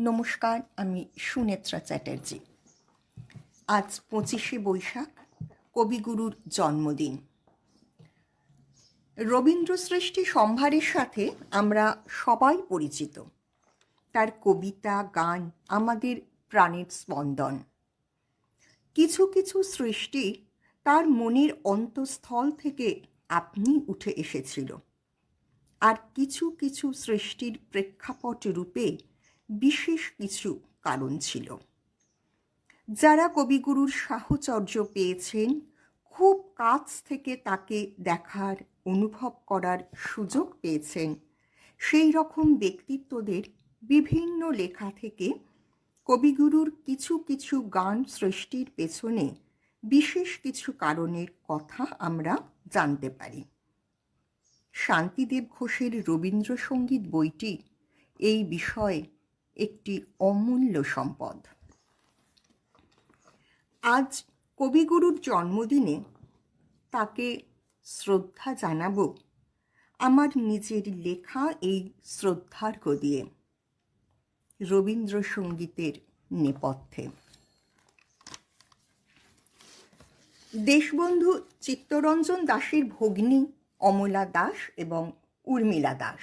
নমস্কার, আমি সুনেত্রা চ্যাটার্জি। আজ পঁচিশে বৈশাখ, কবিগুরুর জন্মদিন। রবীন্দ্র সৃষ্টি সম্ভারের সাথে আমরা সবাই পরিচিত। তার কবিতা, গান আমাদের প্রাণের স্পন্দন। কিছু কিছু সৃষ্টি তার মনের অন্তঃস্থল থেকে আপনি উঠে এসেছিল। আর কিছু কিছু সৃষ্টির প্রেক্ষাপট রূপে বিশেষ কিছু কারণ ছিল। যারা কবিগুরুর সাহচর্য পেয়েছেন, খুব কাছ থেকে তাকে দেখার, অনুভব করার সুযোগ পেয়েছেন, সেই রকম ব্যক্তিত্বদের বিভিন্ন লেখা থেকে কবিগুরুর কিছু কিছু গান সৃষ্টির পেছনে বিশেষ কিছু কারণের কথা আমরা জানতে পারি। শান্তিদেব ঘোষের রবীন্দ্রসঙ্গীত বইটি এই বিষয়ে একটি অমূল্য সম্পদ। আজ কবিগুরুর জন্মদিনে তাকে শ্রদ্ধা জানাব আমার নিজের লেখা এই শ্রদ্ধার্ঘ দিয়ে রবীন্দ্রসঙ্গীতের নেপথ্যে। দেশবন্ধু চিত্তরঞ্জন দাসের ভগ্নী অমলা দাস এবং উর্মিলা দাস।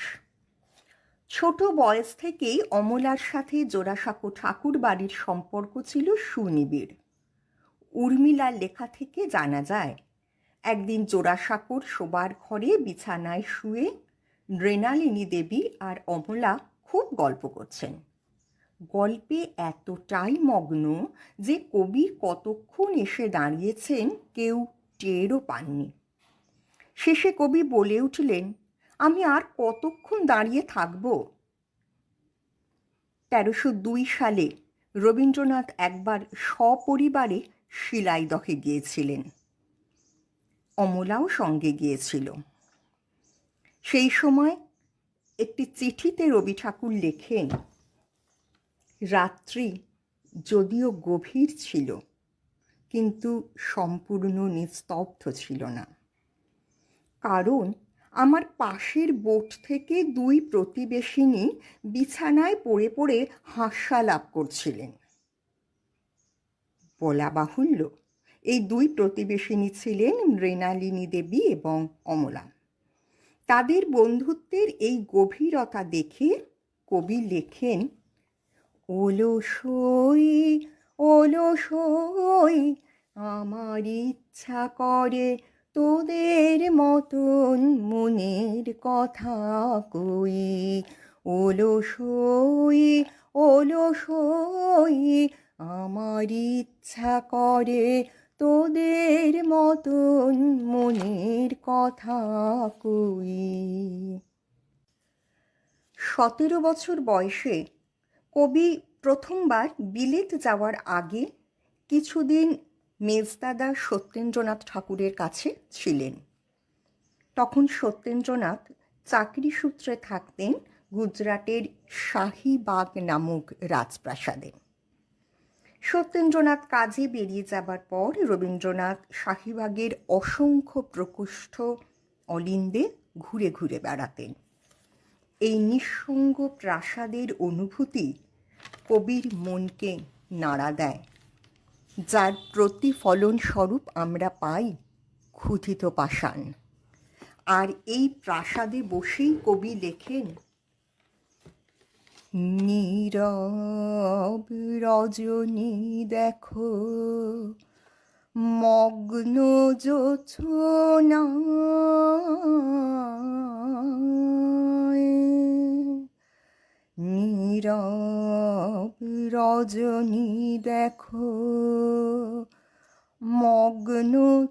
ছোট বয়স থেকেই অমলার সাথে জোড়াসাঁকো ঠাকুর বাড়ির সম্পর্ক ছিল সুনিবিড়। উর্মিলার লেখা থেকে জানা যায়, একদিন জোড়াসাঁকোর শোবার ঘরে বিছানায় শুয়ে মৃণালিনী দেবী আর অমলা খুব গল্প করছেন। গল্পে এতটাই মগ্ন যে কবি কতক্ষণ এসে দাঁড়িয়েছেন কেউ টেরও পাননি। শেষে কবি বলে উঠলেন আমি আর কতক্ষণ দাঁড়িয়ে থাকব? তেরোশো দুই সালে রবীন্দ্রনাথ একবার সপরিবারে শিলাইদহে গিয়েছিলেন। অমলাও সঙ্গে গিয়েছিল। সেই সময় একটি চিঠিতে রবি ঠাকুর লেখেন, রাত্রি যদিও গভীর ছিল, কিন্তু সম্পূর্ণ নিস্তব্ধ ছিল না। কারণ আমার পাশের বোট থেকে দুই প্রতিবেশিনী বিছানায় পড়ে পড়ে হাস্যালাপ করছিলেন। বলা বাহুল্য, এই দুই প্রতিবেশিনী ছিলেন মৃণালিনী দেবী এবং অমলা। তাদের বন্ধুত্বের এই গভীরতা দেখে কবি লেখেন ওলসই ওলসই আমার ইচ্ছা করে তোদের মতন মনের কথা কই? ওলসই ওলসই আমার ইচ্ছা করে তোদের মতন মনের কথা কই? সতেরো বছর বয়সে কবি প্রথমবার বিলেত যাওয়ার আগে কিছুদিন মেজদাদা সত্যেন্দ্রনাথ ঠাকুরের কাছে ছিলেন। তখন সত্যেন্দ্রনাথ চাকরি সূত্রে থাকতেন গুজরাটের শাহিবাগ নামক রাজপ্রাসাদে। সত্যেন্দ্রনাথ কাজে বেরিয়ে যাবার পর রবীন্দ্রনাথ শাহিবাগের অসংখ্য প্রকোষ্ঠ অলিন্দে ঘুরে ঘুরে বেড়াতেন। এই নিঃসঙ্গ প্রাসাদের অনুভূতি কবির মনকে নাড়া দেয়। যার প্রতিফলন স্বরূপ আমরা পাই ক্ষুধিত পাষাণ। আর এই প্রাসাদে বসেই কবি লেখেন, নীরব রজনী দেখো, মগ্ন জোছনা নীরব রজনী দেখো, মগ্ন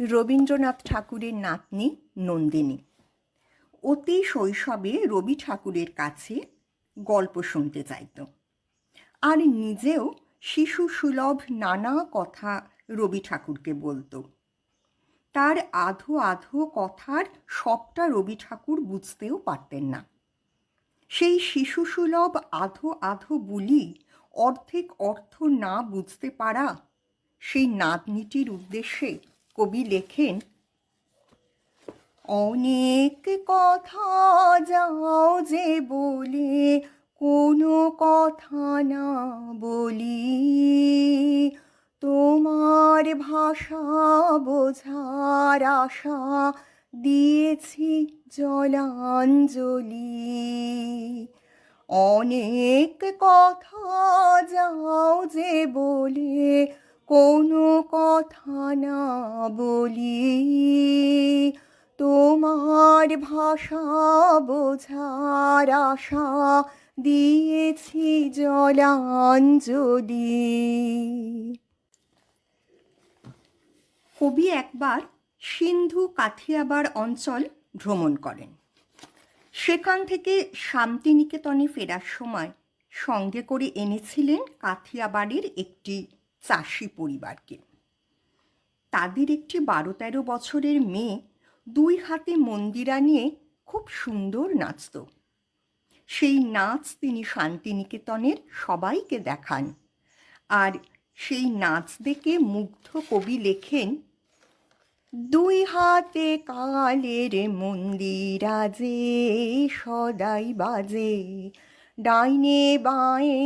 রবীন্দ্রনাথ ঠাকুরের নাতনি নন্দিনী। অতি শৈশবে রবি ঠাকুরের কাছে গল্প শুনতে চাইত। আর নিজেও শিশু সুলভ নানা কথা রবি ঠাকুরকে বলতো। তার আধো আধো কথার সবটা রবি ঠাকুর বুঝতেও পারতেন না। সেই শিশু সুলভ আধো আধো বুলি অর্ধেক অর্থ না বুঝতে পারা সেই নাতনিটির উদ্দেশ্যে কবি লেখেন, অনেক কথা যাও যে বলে কোনো কথা না বলি। তোমার ভাষা বোঝার আশা দিয়েছি জলাঞ্জলি। অনেক কথা যাও যে বলে, কোনো কথা না বলি। তোমার ভাষা বোঝার আশা দিয়েছি জলাঞ্জলি। কবি একবার সিন্ধু কাথিয়াবার অঞ্চল ভ্রমণ করেন। সেখান থেকে শান্তিনিকেতনে ফেরার সময় সঙ্গে করে এনেছিলেন কাথিয়াবাড়ির একটি চাষি পরিবারকে। তাদের একটি বারো তেরো বছরের মেয়ে দুই হাতে মন্দিরা নিয়ে খুব সুন্দর নাচত। সেই নাচ তিনি শান্তিনিকেতনের সবাইকে দেখান। আর সেই নাচ দেখে মুগ্ধ কবি লেখেন দুই হাতে কালের মন্দিরা যে সদাই বাজে। ডাইনে বাঁয়ে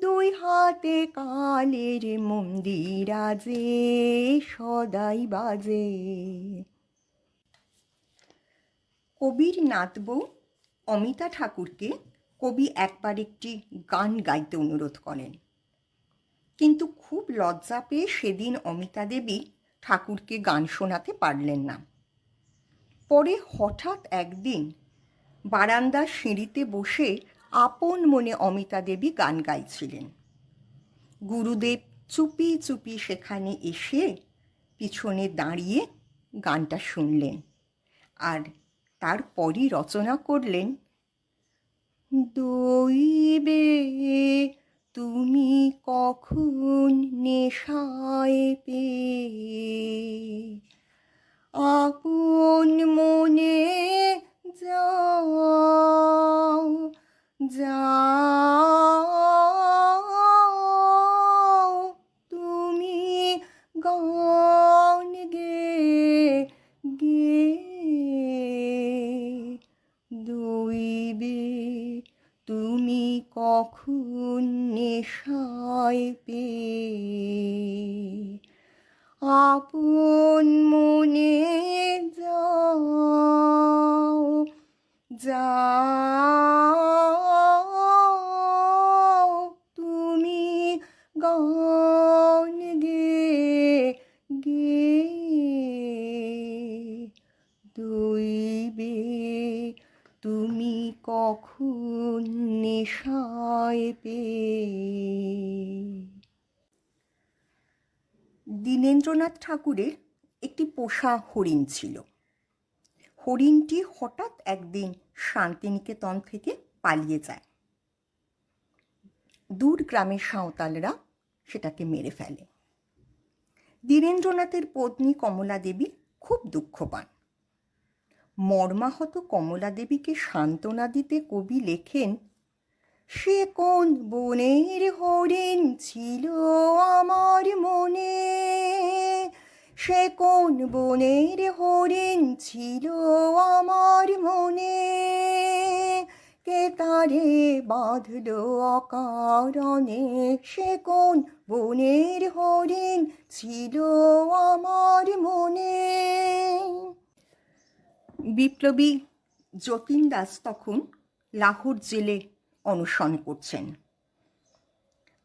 দুই হাতে কালের মন্দিরা যে সদাই বাজে। কবির নাতবউ অমিতা ঠাকুরকে কবি একবার একটি গান গাইতে অনুরোধ করেন। কিন্তু খুব লজ্জা পেয়ে সেদিন অমিতা দেবী ঠাকুরকে গান শোনাতে পারলেন না। পরে হঠাৎ একদিন বারান্দার সিঁড়িতে বসে আপন মনে অমিতা দেবী গান গাইছিলেন। গুরুদেব চুপি চুপি সেখানে এসে পিছনে দাঁড়িয়ে গানটা শুনলেন আর তারপরই রচনা করলেন, দইবে তুমি কখন নেশায় পে আপন মনে যাও যাও কখন নেশায় পে আপন মনে যাও যাও দীনেন্দ্রনাথ ঠাকুরের একটি পোষা হরিণ ছিল। হরিণটি হঠাৎ একদিন শান্তিনিকেতন থেকে পালিয়ে যায়। দূর গ্রামের সাঁওতালরা সেটাকে মেরে ফেলে। দীনেন্দ্রনাথের পত্নী কমলা দেবী খুব দুঃখ পান। মর্মাহত কমলা দেবীকে সান্ত্বনা দিতে কবি লেখেন, সে কোন বনের হরিণ ছিল আমার মনে? সে কোন বনের হরিণ ছিল আমার মনে? কে তারে বাঁধল অকারণে? সে কোন বনের হরিণ ছিল আমার মনে? বিপ্লবী যতীন দাস তখন লাহোর জেলে অনশন করছেন।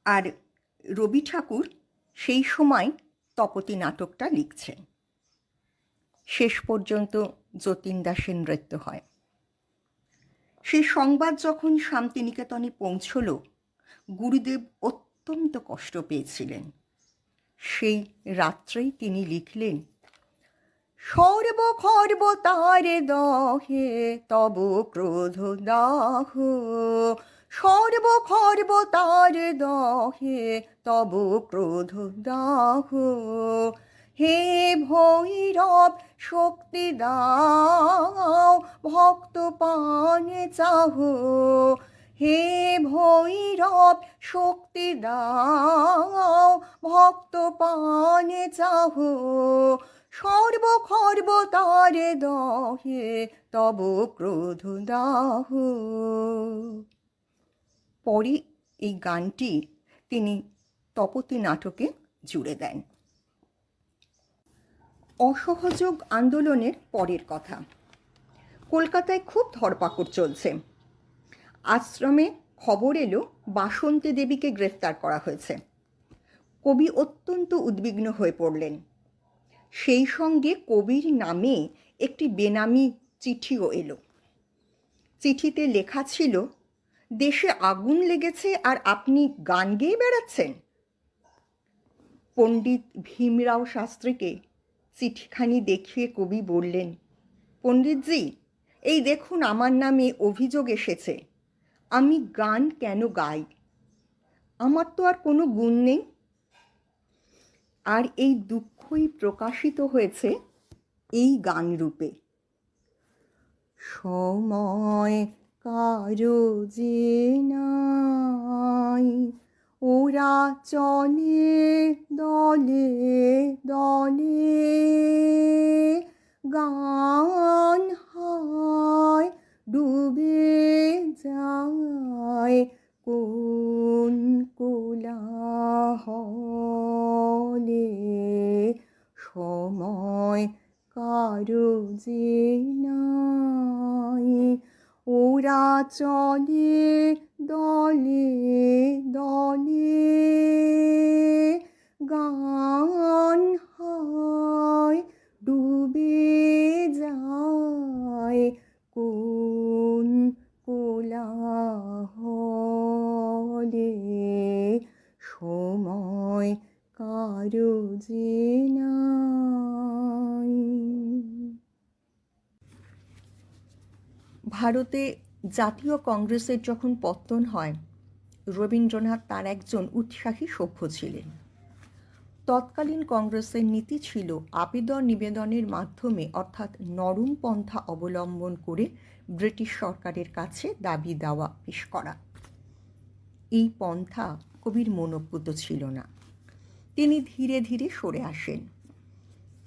আর রবি ঠাকুর সেই সময় তপতি নাটকটা লিখছেন। শেষ পর্যন্ত যতীন দাসের নৃত্য হয়। সেই সংবাদ যখন শান্তিনিকেতনে পৌঁছল, গুরুদেব অত্যন্ত কষ্ট পেয়েছিলেন। সেই রাত্রেই তিনি লিখলেন সর্ব খর্ব তার দহে তব ক্রোধ দাহ সর্ব তার দহে, তব ক্রোধ দাহ। হে ভৈরব, শক্তি দাও, ভক্ত পানে চাহ। হে ভৈরব, শক্তি দাও, ভক্ত পানে চাহ। সর্ব তারে দহে, তব ক্রোধ দাহ। পরে এই গানটি তিনি তপতি নাটকে জুড়ে দেন। অসহযোগ আন্দোলনের পরের কথা। কলকাতায় খুব ধরপাকড় চলছে। আশ্রমে খবর এলো, বাসন্তী দেবীকে গ্রেফতার করা হয়েছে। কবি অত্যন্ত উদ্বিগ্ন হয়ে পড়লেন। সেই সঙ্গে কবির নামে একটি বেনামি চিঠিও এলো। চিঠিতে লেখা ছিল দেশে আগুন লেগেছে আর আপনি গান গেয়ে বেড়াচ্ছেন? পণ্ডিত ভীমরাও শাস্ত্রীকে চিঠিখানি দেখিয়ে কবি বললেন, পণ্ডিতজি, এই দেখুন আমার নামে অভিযোগ এসেছে। আমি গান কেন গাই? আমার তো আর কোনো গুণ নেই। আর এই দুঃখই প্রকাশিত হয়েছে এই গান রূপে সময় কারও যে নাই ওরা চলে দলে দলে গান হয়, ডুবে যায় কোন কোলাহলে। সময় কারও যে নাই ওরা চলে দলে দলে গান ভারতে জাতীয় কংগ্রেসের যখন পত্তন হয়, রবীন্দ্রনাথ তার একজন উৎসাহী সভ্য ছিলেন। তৎকালীন কংগ্রেসের নীতি ছিল আবেদন নিবেদনের মাধ্যমে অর্থাৎ নরম পন্থা অবলম্বন করে ব্রিটিশ সরকারের কাছে দাবি দাওয়া পেশ করা। এই পন্থা কবির মনোপুত ছিল না। তিনি ধীরে ধীরে সরে আসেন।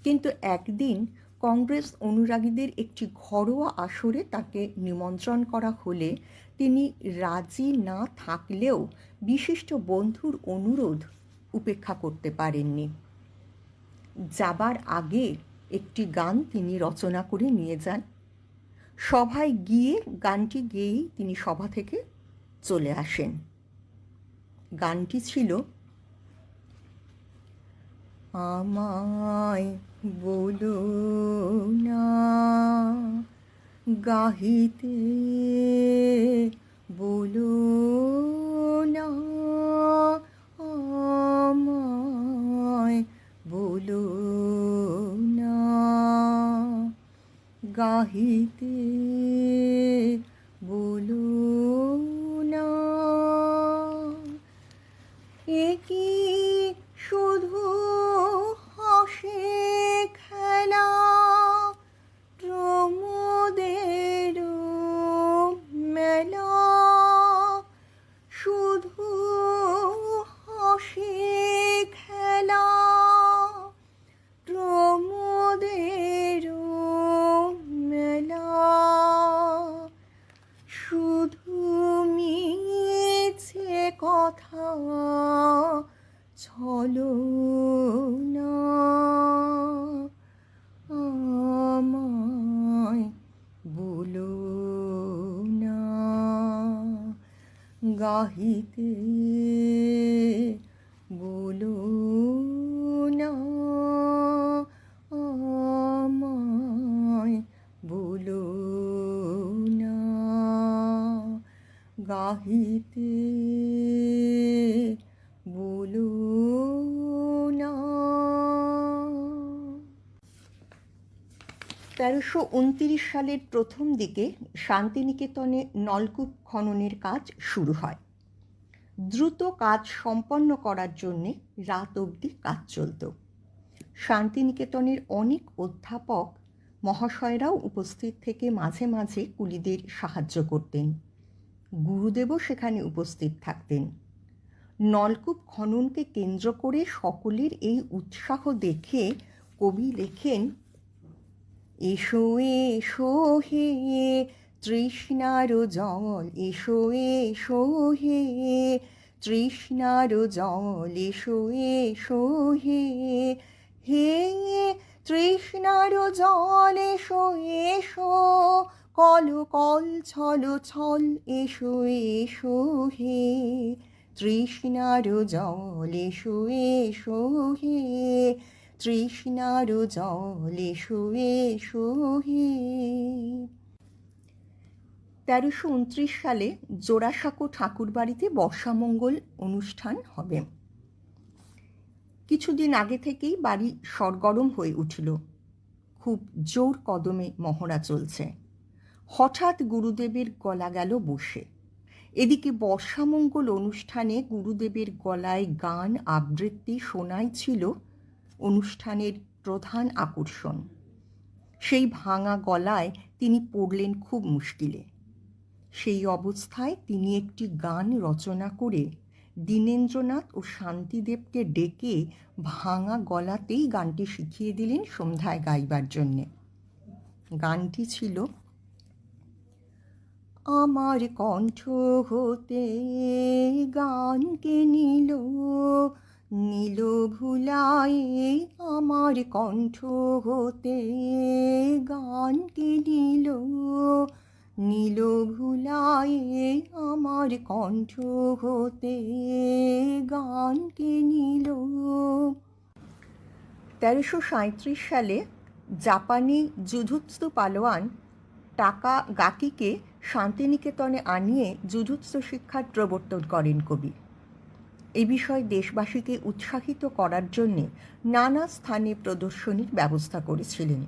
কিন্তু একদিন কংগ্রেস অনুরাগীদের একটি ঘরোয়া আসরে তাকে নিমন্ত্রণ করা হলে তিনি রাজি না থাকলেও বিশিষ্ট বন্ধুর অনুরোধ উপেক্ষা করতে পারেননি। যাবার আগে একটি গান তিনি রচনা করে নিয়ে যান। সভায় গিয়ে গানটি গেয়েই তিনি সভা থেকে চলে আসেন। গানটি ছিল, আমায় বলো গাহিতে বলো না আমায় বলো না। গাহিতে গাহিতে বলো না। আমায় বলো না। গাহিতে বলো না। তেরোশো উনতিরিশ সালের প্রথম দিকে শান্তিনিকেতনে নলকূপ খননের কাজ শুরু হয়। দ্রুত কাজ সম্পন্ন করার জন্যে রাত অবধি কাজ চলত। শান্তিনিকেতনের অনেক অধ্যাপক মহাশয়রাও উপস্থিত থেকে মাঝে মাঝে কুলিদের সাহায্য করতেন। গুরুদেবও সেখানে উপস্থিত থাকতেন। নলকূপ খননকে কেন্দ্র করে সকলের এই উৎসাহ দেখে কবি লেখেন, এসো এসো, হে তৃষ্ণার জল এসো এসো হে। তৃষ্ণার জল এসো এসো হে। হে তৃষ্ণার জল এসো এসো। কল কল, ছল ছল, এসো এসো হে। তৃষ্ণার জল এসো এসো হে। তৃষ্ণার জল এসো এসো হে। তেরোশো উনত্রিশ সালে জোড়াসাঁকো ঠাকুরবাড়িতে বর্ষামঙ্গল অনুষ্ঠান হবে। কিছুদিন আগে থেকেই বাড়ি সরগরম হয়ে উঠল। খুব জোর কদমে মহড়া চলছে। হঠাৎ গুরুদেবের গলা গেল বসে। এদিকে বর্ষামঙ্গল অনুষ্ঠানে গুরুদেবের গলায় গান, আবৃত্তি শোনাই ছিল অনুষ্ঠানের প্রধান আকর্ষণ। সেই ভাঙা গলায় তিনি পড়লেন খুব মুশকিলে। সেই অবস্থায় তিনি একটি গান রচনা করে দীনেন্দ্রনাথ ও শান্তিদেবকে ডেকে ভাঙা গলাতেই গানটি শিখিয়ে দিলেন সন্ধ্যায় গাইবার জন্যে। গানটি ছিল, আমার কণ্ঠ হতে গানকে নিল, নীল ভুলায়ে আমার কণ্ঠ হতে গানকে নিল নীল ভুলায়ে আমার কণ্ঠ হতে গানকে নিল। তেরোশো সাঁত্রিশ সালে জাপানি জুজুৎসু পালোয়ান টাকা গাকিকে শান্তিনিকেতনে আনিয়ে জুজুৎসু শিক্ষার প্রবর্তন করেন কবি। এ বিষয়ে দেশবাসীকে উৎসাহিত করার জন্যে নানা স্থানে প্রদর্শনীর ব্যবস্থা করেছিলেন।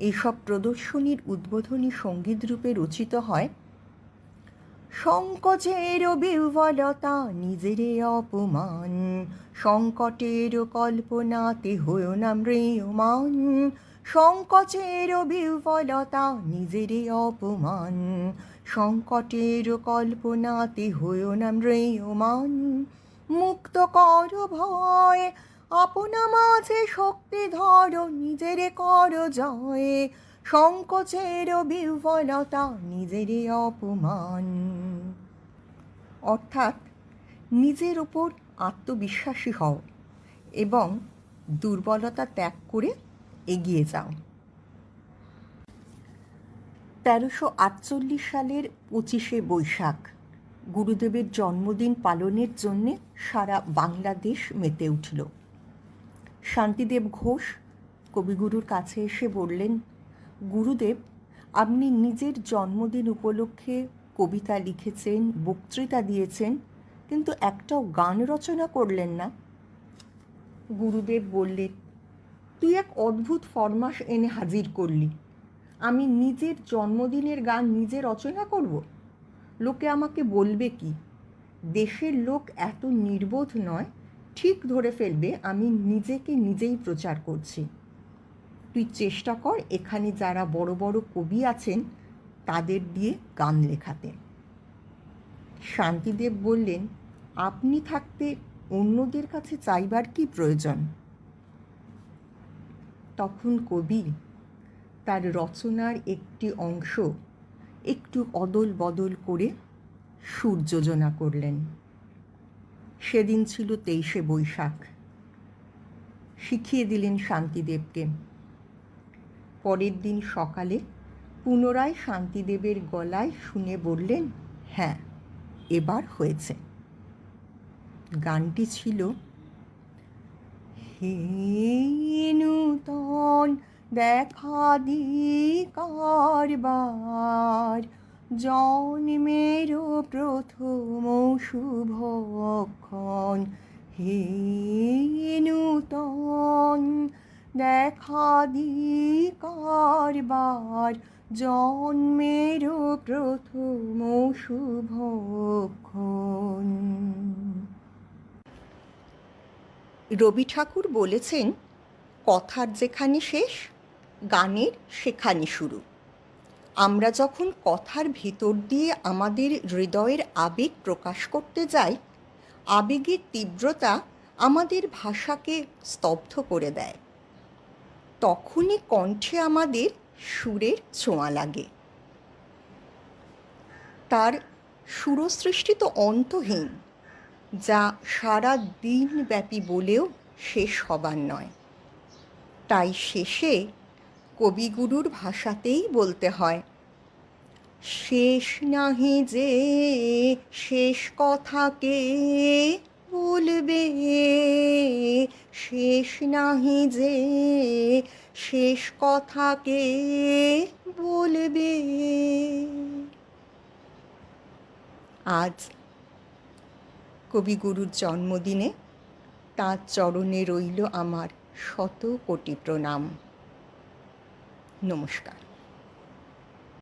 এইসব প্রদর্শনীর উদ্বোধনী সংগীত রূপে রচিত হয়। সংকোচের বিহ্বলতা, নিজেরে অপমান, সংকটের কল্পনাতে হয়েও না মৃয়মান সংকোচের বিহ্বলতা, নিজেরে অপমান, সংকটের কল্পনাতে হয়েও না মৃয়মান মুক্ত কর ভয় আপনা মাঝে শক্তি ধর, নিজেরে কর জয়। সংকোচের বিহ্বলতা নিজেরই অপমান। অর্থাৎ, নিজের ওপর আত্মবিশ্বাসী হও এবং দুর্বলতা ত্যাগ করে এগিয়ে যাও। তেরোশো আটচল্লিশ সালের পঁচিশে বৈশাখ, গুরুদেবের জন্মদিন পালনের জন্যে সারা বাংলাদেশ মেতে উঠল। শান্তিদেব ঘোষ কবিগুরুর কাছে এসে বললেন, গুরুদেব, আপনি নিজের জন্মদিন উপলক্ষে কবিতা লিখেছেন, বক্তৃতা দিয়েছেন, কিন্তু একটাও গান রচনা করলেন না। গুরুদেব বললেন, তুই এক অদ্ভুত ফরমাস এনে হাজির করলি। আমি নিজের জন্মদিনের গান নিজে রচনা করব? লোকে আমাকে বলবে কি? দেশের লোক এত নির্বোধ নয় ঠিক ধরে ফেলবে, আমি নিজেকে নিজেই প্রচার করছি। তুই চেষ্টা কর এখানে যারা বড় বড় কবি আছেন, তাদের দিয়ে গান লেখাতে। শান্তিদেব বললেন, আপনি থাকতে অন্যদের কাছে চাইবার কি প্রয়োজন? তখন কবি তার রচনার একটি অংশ একটু অদল বদল করে সুর যোজনা করলেন। সেদিন ছিল তেইশে বৈশাখ। শিখিয়ে দিলেন শান্তিদেবকে। পরের দিন সকালে পুনরায় শান্তিদেবের গলায় শুনে বললেন হ্যাঁ এবার হয়েছে। গানটি ছিল, হে নূতন, দেখা দি কারবার জন্মের প্রথম শুভক্ষণ। হে নূতন, দেখা দি কারবার। জন্মের প্রথম শুভক্ষণ। রবি ঠাকুর বলেছেন, কথার যেখানে শেষ, গানের সেখানে শুরু। আমরা যখন কথার ভেতর দিয়ে আমাদের হৃদয়ের আবেগ প্রকাশ করতে যাই, আবেগের তীব্রতা আমাদের ভাষাকে স্তব্ধ করে দেয়। তখনই কণ্ঠে আমাদের সুরের ছোঁয়া লাগে। তার সুরসৃষ্টি তো অন্তহীন, যা সারা দিন ব্যাপী বলেও শেষ হবার নয়। তাই শেষে কবিগুরুর ভাষাতেই বলতে হয়। শেষ নাহি যে, শেষ কথাকে বলবে? শেষ নাহি যে, শেষ কথাকে বলবে? আজ কবিগুরুর জন্মদিনে তাঁর চরণে রইল আমার শত কোটি প্রণাম। নমস্কার